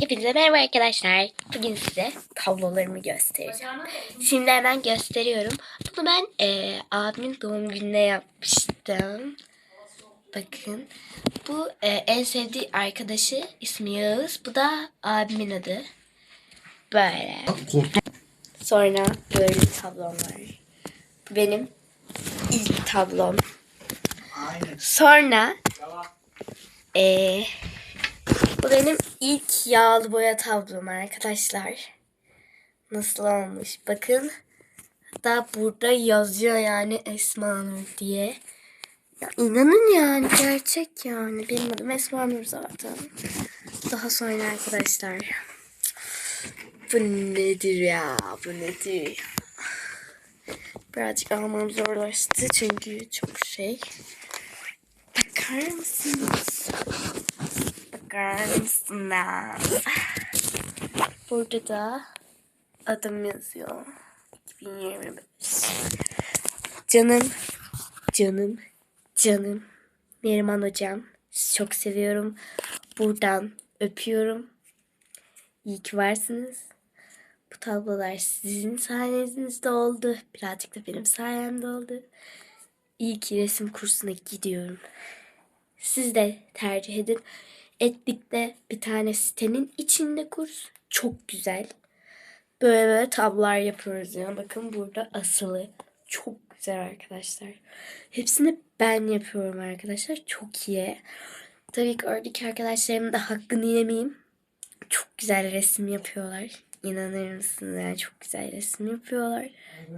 Hepinize merhaba arkadaşlar. Bugün size tablolarımı göstereceğim. Şimdi hemen gösteriyorum. Bunu ben eee, abimin doğum gününe yapmıştım. Bakın. Bu eee, en sevdiği arkadaşı ismi Yağız. Bu da abimin adı. Böyle. Sonra böyle bir tablom var. Bu benim ilk tablom. Sonra eee bu benim ilk yağlı boya tablom arkadaşlar. Nasıl olmuş? Bakın. Hatta burada yazıyor yani Esma Nur diye. Ya inanın yani gerçek yani. Benim adım Esma Nur zaten. Daha sonra arkadaşlar. Bu nedir ya? Bu nedir? Birazcık almam zorlaştı çünkü çok şey. Bakar mısınız? Bakar mısınız? Burada da adım yazıyor. 2025. Canım, canım, canım. Neriman hocam. Çok seviyorum. Buradan öpüyorum. İyi ki varsınız. Bu tablolar sizin sayenizde oldu. Birazcık da benim sayemde oldu. İyi ki resim kursuna gidiyorum. Siz de tercih edin. Etlik'te bir tane sitenin içinde kurs. Çok güzel. Böyle böyle tablolar yapıyoruz ya. Bakın burada asılı. Çok güzel arkadaşlar. Hepsini ben yapıyorum arkadaşlar. Çok iyi. Tabii ki oradaki arkadaşlarımın da hakkını yemeyeyim. Çok güzel resim yapıyorlar. İnanır mısınız? Yani çok güzel resim yapıyorlar.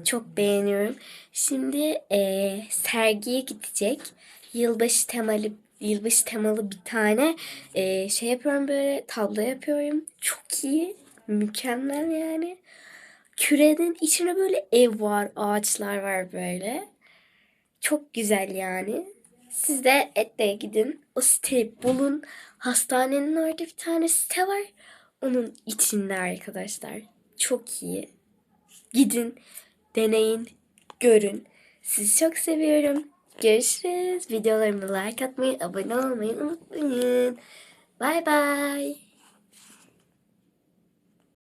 Çok beğeniyorum. Şimdi eee, sergiye gidecek. Yılbaşı temalı yılbaşı temalı bir tane eee, şey yapıyorum böyle tablo yapıyorum. Çok iyi. Mükemmel yani. Kürenin içine böyle ev var, ağaçlar var böyle. Çok güzel yani. Siz de Etle'ye gidin. O siteyi bulun. Hastanenin orada bir tane site var. Onun içinde arkadaşlar. Çok iyi. Gidin, deneyin, görün. Sizi çok seviyorum. Görüşürüz. Videolarımı like atmayı, abone olmayı unutmayın. Bay bay.